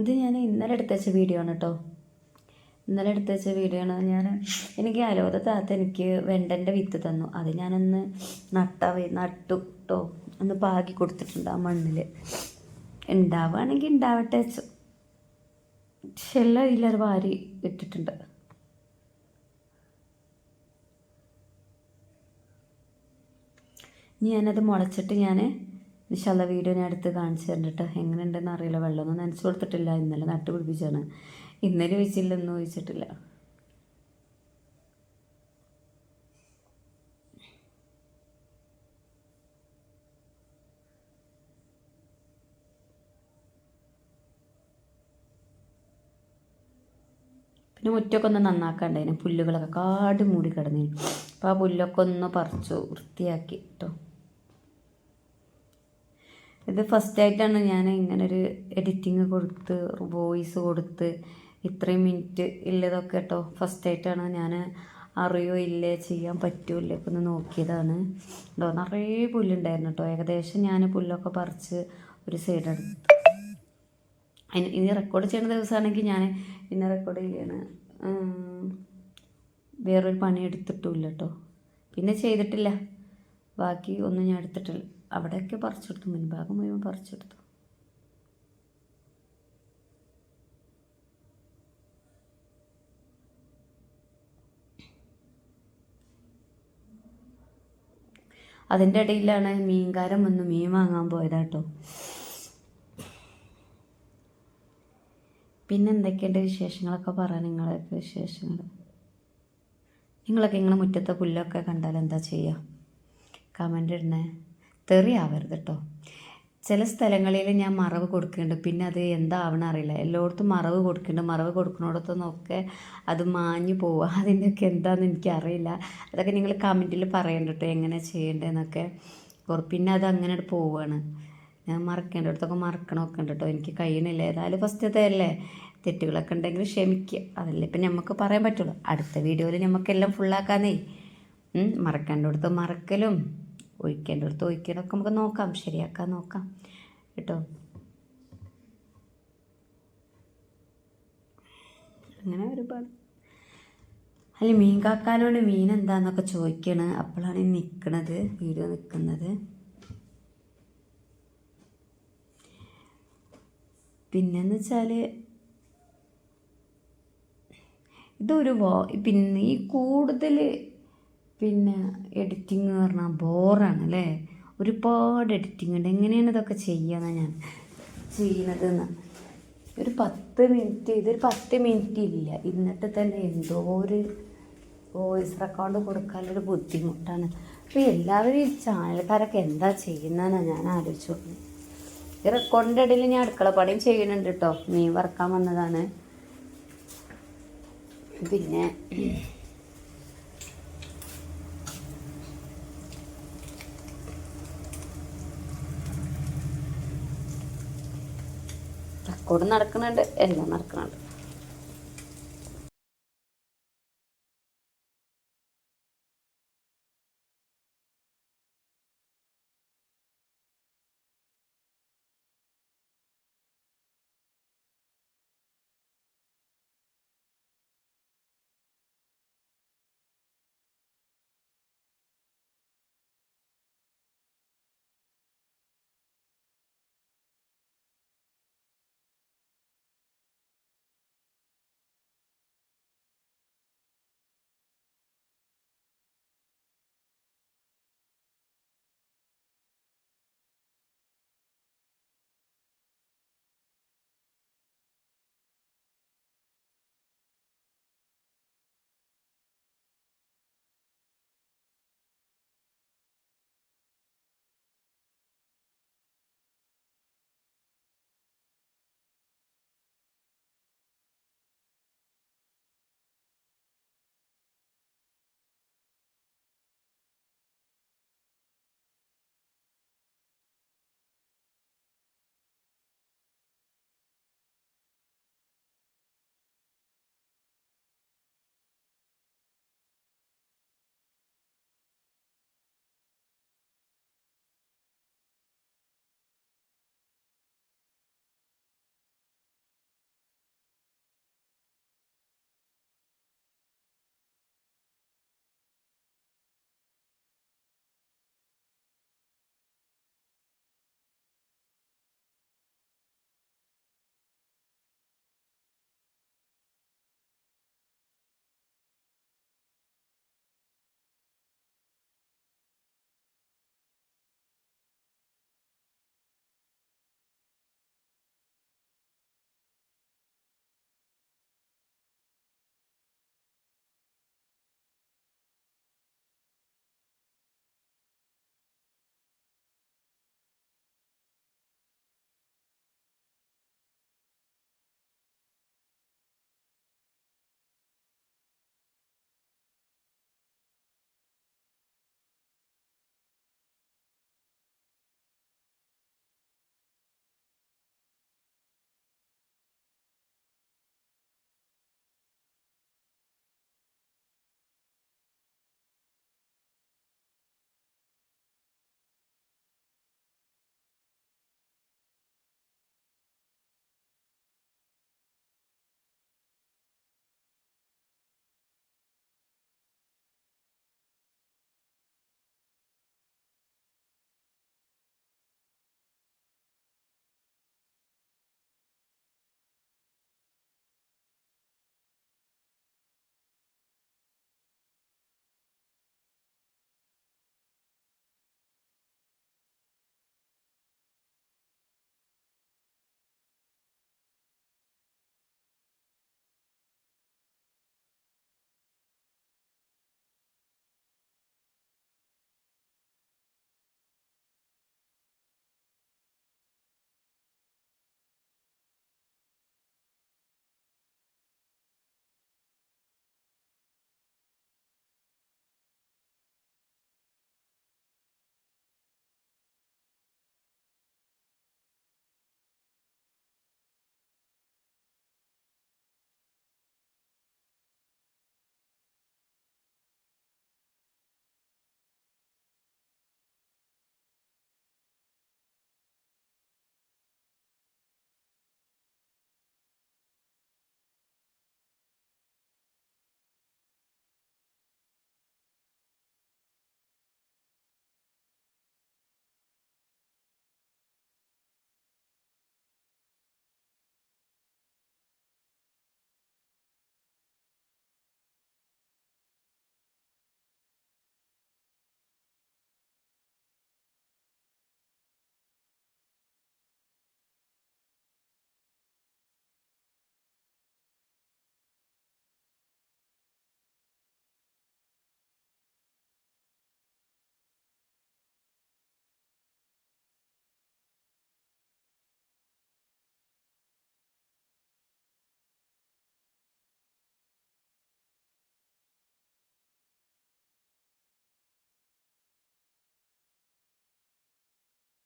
ഇത് ഞാൻ ഇന്നലെ എടുത്ത വീഡിയോ ആണ് കേട്ടോ ഇന്നലെ എടുത്ത വീഡിയോ ആണ്. ഞാൻ എനിക്ക് അലോത താത്ത എനിക്ക് വെണ്ടന്റെ വിത്ത് തന്നു. അത് ഞാനൊന്ന് നട്ടവേ നട്ടു കേട്ടോ ഒന്ന് പാകി കൊടുത്തിട്ടുണ്ട് ആ മണ്ണിൽ ഉണ്ടാവുകയാണെങ്കിൽ ഉണ്ടാവട്ടെ വെച്ചു എല്ലാം ഇതിലത് വാരി ഇട്ടിട്ടുണ്ട്. ഞാനത് മുളച്ചിട്ട് ഞാൻ വിശാല വീഡിയോ ഞാൻ എടുത്ത് കാണിച്ചു തരണ്ടിട്ട് എങ്ങനെ ഉണ്ടെന്ന് അറിയില്ല. വെള്ളമൊന്നും നനച്ചു കൊടുത്തിട്ടില്ല. ഇന്നലെ നട്ട് പിടിപ്പിച്ചാണ് ഇന്നലെ ഒഴിച്ചില്ലെന്നും ഒഴിച്ചിട്ടില്ല പിന്നെ മുറ്റൊക്കെ ഒന്ന് നന്നാക്കാണ്ടായിരുന്നു പുല്ലുകളൊക്കെ കാട് മൂടി കിടന്നിരുന്നു അപ്പോൾ ആ പുല്ലൊക്കെ ഒന്ന് പറിച്ചു വൃത്തിയാക്കി കേട്ടോ ഇത് ഫസ്റ്റ് ആയിട്ടാണ് ഞാൻ ഇങ്ങനെ ഒരു എഡിറ്റിങ് കൊടുത്ത് വോയിസ് കൊടുത്ത് ഇത്രയും മിനിറ്റ് ഇല്ലതൊക്കെ കേട്ടോ ഫസ്റ്റ് ആയിട്ടാണ് ഞാൻ അറിയോ ഇല്ലേ ചെയ്യാൻ പറ്റൂല്ലേ ഒക്കെ ഒന്ന് നോക്കിയതാണ്. കേട്ടോ നിറയെ പുല്ലുണ്ടായിരുന്നു കേട്ടോ ഏകദേശം ഞാൻ പുല്ലൊക്കെ പറിച്ച് ഒരു സൈഡ് എടുത്തു. ഇനി റെക്കോർഡ് ചെയ്യുന്ന ദിവസമാണെങ്കിൽ ഞാൻ ഇന്ന് റെക്കോർഡ് ചെയ്യാണ്. വേറൊരു പണി എടുത്തിട്ടില്ല കേട്ടോ പിന്നെ ചെയ്തിട്ടില്ല. ബാക്കി ഒന്നും ഞാൻ എടുത്തിട്ടില്ല. അവിടെയൊക്കെ പറിച്ചെടുത്തു മുൻഭാഗം മുഴുവൻ പറിച്ചെടുത്തു. അതിന്റെ ഇടയിലാണ് മീൻകാരൻ വന്ന് മീൻ വാങ്ങാൻ പോയതാട്ടോ. പിന്നെ എന്തൊക്കെയുണ്ട് വിശേഷങ്ങളൊക്കെ പറ നിങ്ങളൊക്കെ വിശേഷങ്ങൾ. നിങ്ങളൊക്കെ ഇങ്ങനെ മുറ്റത്തെ പുല്ലൊക്കെ കണ്ടാൽ എന്താ ചെയ്യുക? കമന്റ് ഇടണേ. തെറിയാവരുത് കേട്ടോ ചില സ്ഥലങ്ങളിൽ ഞാൻ മറവ് കൊടുക്കുന്നുണ്ട്. പിന്നെ അത് എന്താവണം അറിയില്ല. എല്ലായിടത്തും മറവ് കൊടുക്കുന്നുണ്ട്. മറവ് കൊടുക്കുന്നിടത്തുനിന്നൊക്കെ അത് മാഞ്ഞു പോവുക അതിന്റെയൊക്കെ എന്താണെന്ന് എനിക്കറിയില്ല. അതൊക്കെ നിങ്ങൾ കമന്റിൽ പറയണ്ട കേട്ടോ എങ്ങനെ ചെയ്യേണ്ടതെന്നൊക്കെ. പിന്നെ അത് അങ്ങനെ പോവുകയാണ് ഞാൻ മറക്കേണ്ട. അടുത്തൊക്കെ മറക്കണമൊക്കെ ഉണ്ട് കേട്ടോ എനിക്ക് കഴിയണില്ല. ഏതായാലും ഫസ്റ്റത്തെ അല്ലേ? തെറ്റുകളൊക്കെ ഉണ്ടെങ്കിൽ ക്ഷമിക്കുക. അതല്ലേ ഇപ്പം നമുക്ക് പറയാൻ പറ്റുള്ളൂ. അടുത്ത വീഡിയോയിൽ നമുക്കെല്ലാം ഫുള്ളാക്കാന്നേ മറക്കേണ്ട അടുത്ത് മറക്കലും. ഒഴിക്കേണ്ടടുത്ത് ഒഴിക്കലൊക്കെ നമുക്ക് നോക്കാം ശരിയാക്കാൻ നോക്കാം. കേട്ടോ? അങ്ങനെ ഒരുപാട്. അല്ല മീൻ കാക്കാനോട് മീൻ എന്താന്നൊക്കെ ചോദിക്കണ്. അപ്പോഴാണ് ഈ നിൽക്കണത് വീഡിയോ നിൽക്കുന്നത് പിന്നെന്ന് വെച്ചാൽ ഇതൊരു വോ പിന്നെ ഈ കൂടുതൽ പിന്നെ എഡിറ്റിംഗ് എന്ന് പറഞ്ഞാൽ ബോറാണ് അല്ലേ ഒരുപാട് എഡിറ്റിംഗ് ഉണ്ട്. എങ്ങനെയാണ് ഇതൊക്കെ ചെയ്യുന്നത് ഞാൻ ചെയ്യണതെന്ന് ഒരു പത്ത് മിനിറ്റ് ഇതൊരു പത്ത് മിനിറ്റ് ഇല്ല. ഇന്നത്തെ തന്നെ എന്തോ ഒരു വോയിസ് റെക്കോർഡ് കൊടുക്കാനൊരു ബുദ്ധിമുട്ടാണ്. അപ്പോൾ എല്ലാവരും ഈ ചാനൽക്കാരൊക്കെ എന്താ ചെയ്യുന്നതെന്നാണ് ഞാൻ ആലോചിച്ചു നോക്കുന്നത് ഈ റെക്കോർഡിന്റെ ഇടയിൽ ഞാൻ അടുക്കള പണിയും ചെയ്യുന്നുണ്ട് കേട്ടോ മീൻ വറക്കാൻ വന്നതാണ്. പിന്നെ റെക്കോർഡ് നടക്കുന്നുണ്ട് എല്ലാം നടക്കുന്നുണ്ട്.